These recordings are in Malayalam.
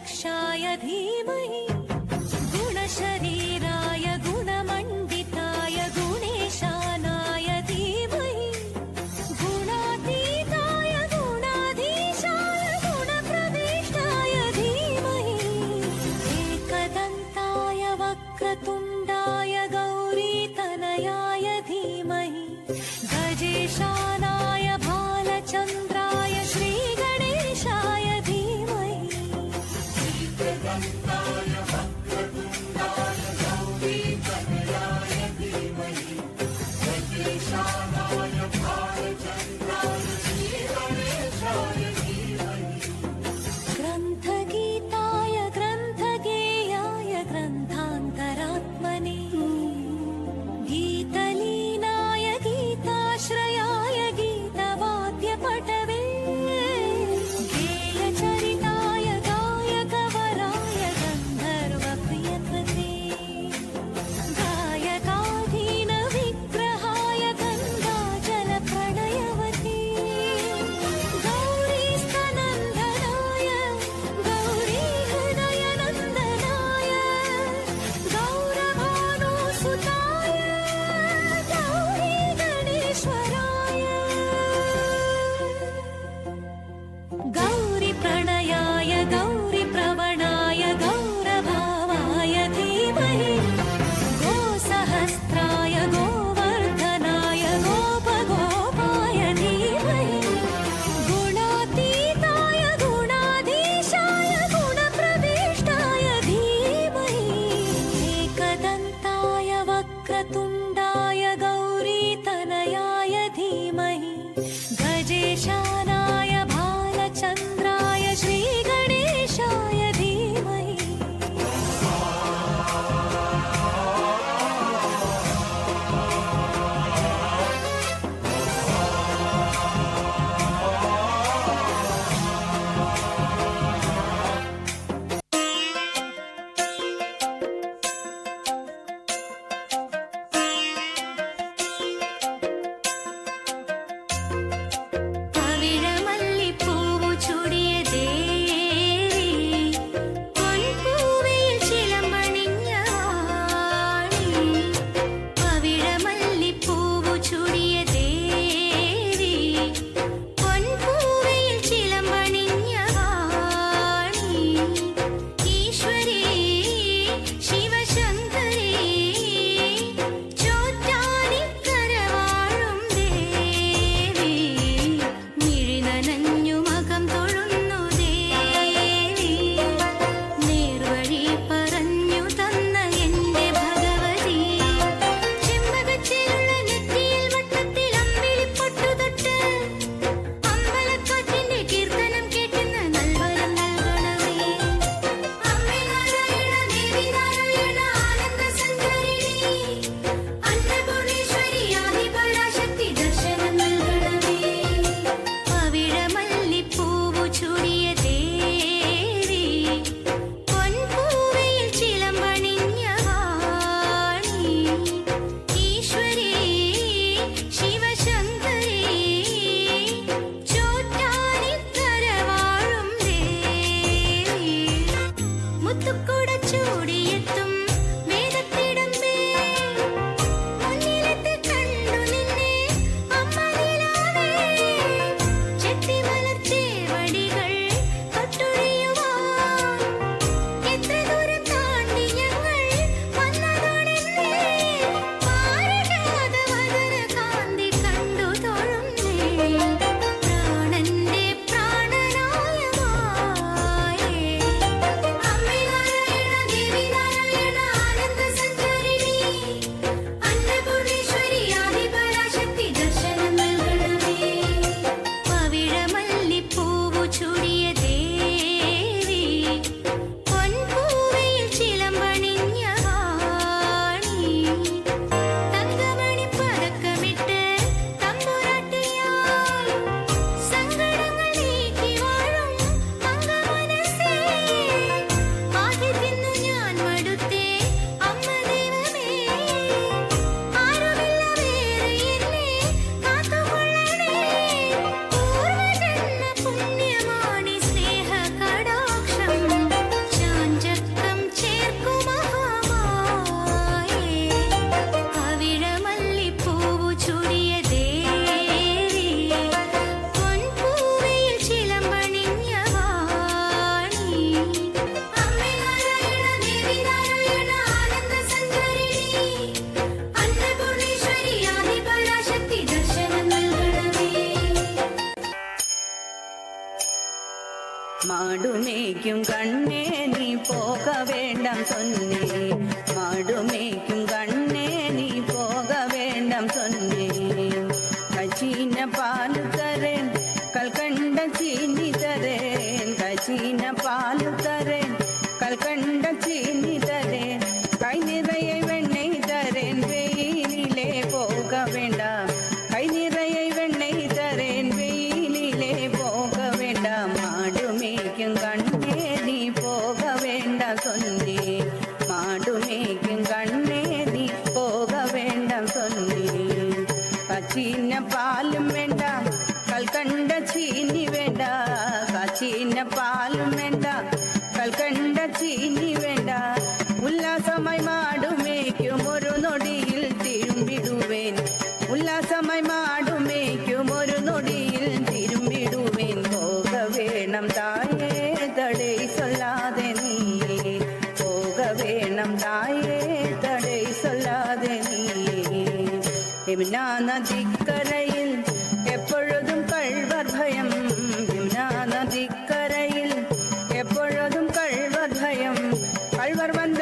रक्षाय धीमहि धीमहि गजेशा மாடுமேய்க்கும் கண்ணே நீ போக வேண்டாம் சொன்னி. കൾവർ വന്ന്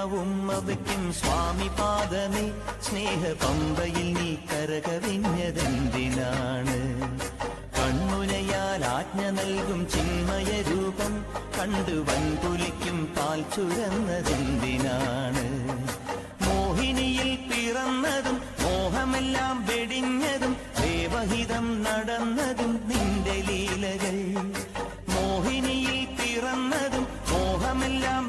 തങ്കനിലാവുമ്മവയ്ക്കും സ്വാമി പാദമേ. സ്നേഹ പമ്പയിൽ നീ കരകവിഞ്ഞതെന്തിനാണ്? കണ്ണുനയാൽ ആജ്ഞ നൽകും ചിന്മയ രൂപം. കണ്ടു വൻപുലിക്കും പാൽ ചുരന്നതെന്തിനാണ്? മോഹിനിയിൽ പിറന്നതും മോഹമെല്ലാം വെടിഞ്ഞതും ദേവഹിതം നടന്നതും നിന്റെ ലീലകൾ. മോഹിനിയിൽ പിറന്നതും മോഹമെല്ലാം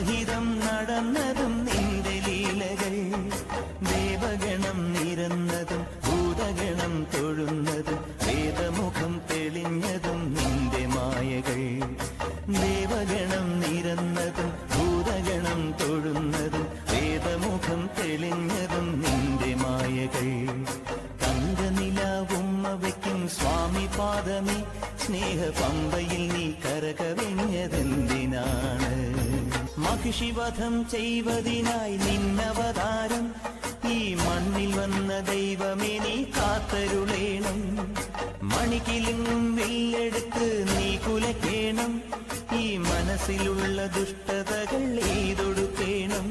ദേവഹിതം നടന്നതും മഹിഷിവധം ചെയ്വതിനായി നിന്നവതാരം. ഈ മണ്ണിൽ വന്ന ദൈവമേ നീ കാത്തരുളേണം. മണിക്കിലും വില്ലെടുത്ത് നീ കുലക്കേണം. ഈ മനസ്സിലുള്ള ദുഷ്ടതകൾ ഏതൊടുക്കേണം?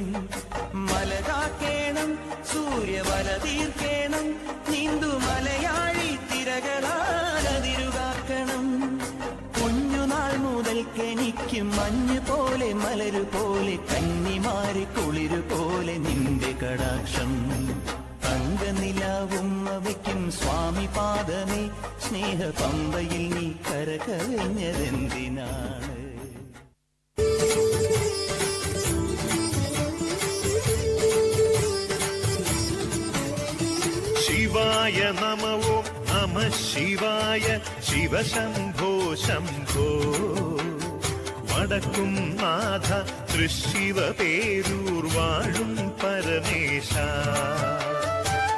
മല കാക്കേണം സൂര്യവല തീർക്കേണം. നീന്തു മലയാളി തിരകളാതിരുകാക്കണം കുഞ്ഞുനാൾ മുതൽക്കെനിക്ക് മഞ്ഞ് പോലെ മലരു പോലെ കന്നിമാരി കുളിരു പോലെ നിന്റെ കടാക്ഷം. തങ്കനിലാവുമ്മവയ്ക്കും സ്വാമി പാദമേ സ്നേഹ പമ്പയിൽ നീ കരകവിഞ്ഞതെന്തിനാണ്? ശിവായ നമവോ നമ ശിവായ ശിവശംഭോ ശംഭോ. വടക്കും നാഥ തൃശിവ പേരൂർ വാഴും പരമേശ.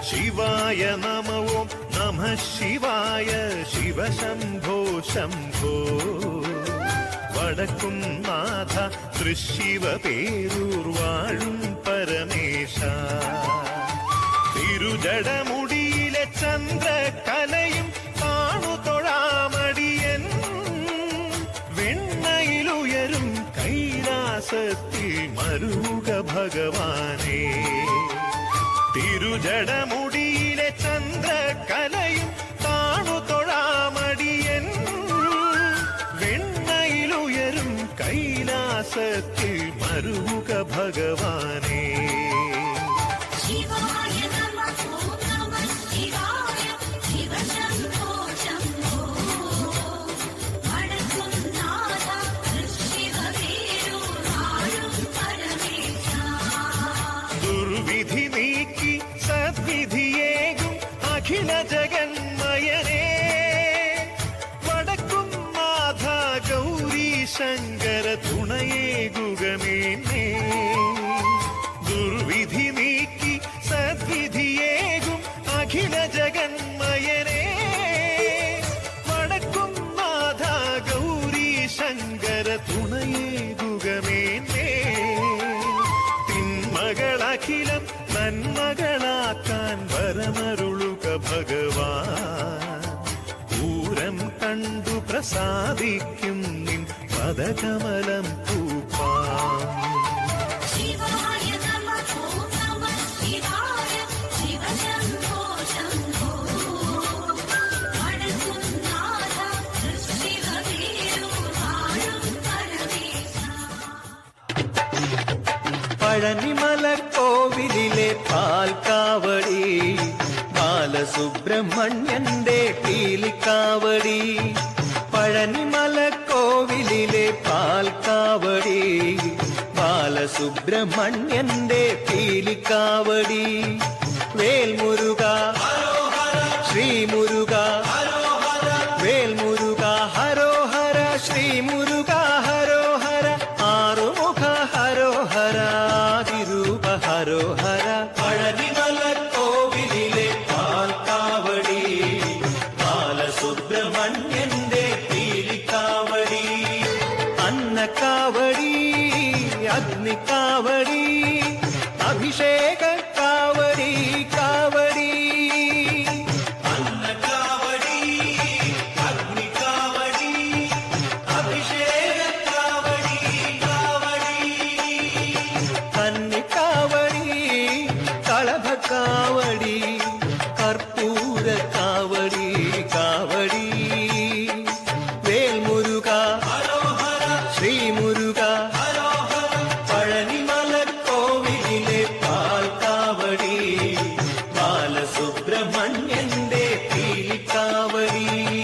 ശിവായ നമവോ നമ ശിവായ ശിവശംഭോ ശംഭോ. വടക്കും നാഥ തൃശിവ പേരൂർ വാഴും പരമേശ. തിരുജടമുടിയിലെ ചന്ദ്രകലയും பாசத்தில் மருக பகவானே. திருஜடமுடியிலே சந்திர கலையும் தாணு தொழாமடியன் வெண்ணையில் உயரும் கைலாசத்தில் மருக பகவானே. സാധിക്കും നിൻ പദകമലം പൂപ്പാം. പഴനിമല കോവിലിലെ പാൽക്കാവടി ബാലസുബ്രഹ്മണ്യന്റെ പീലിക്കാവടി. പഴനിമല കോവിലിലെ പാൽക്കാവടി ബാലസുബ്രഹ്മണ്യന്റെ പീലിക്കാവടി. Vel Muruga ശ്രീമുരു Thank you.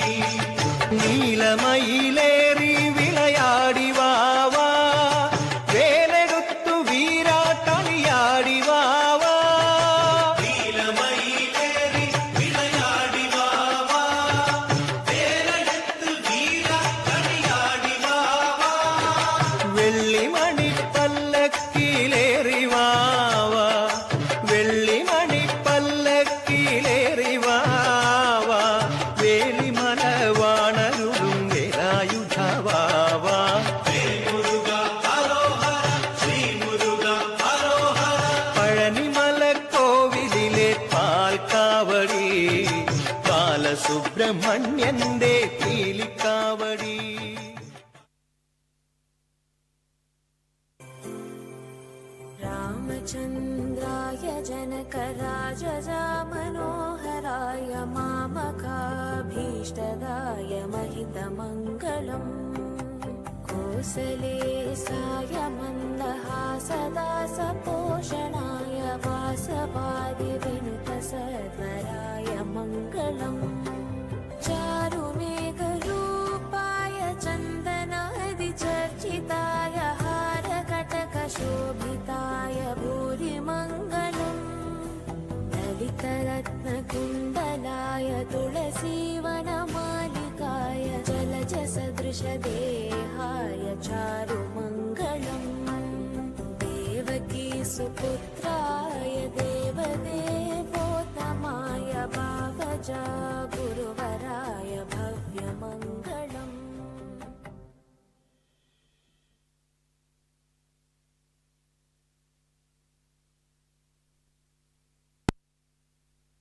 त्वमकाभीष्टदाय महितमङ्गलम् कोसले सायमन्दहासदा सपोषणाय वासवादिविनुतसर्वराय मङ्गलम् चारुमेघरूपाय चन्दनादिचर्चिताय हारकटकशोभिताय तुलसीवनमालिकाय जलजसदृशदेहाय चारुमङ्गलम् देवकी सुपुत्राय देवदेवोत्तमाय भावजा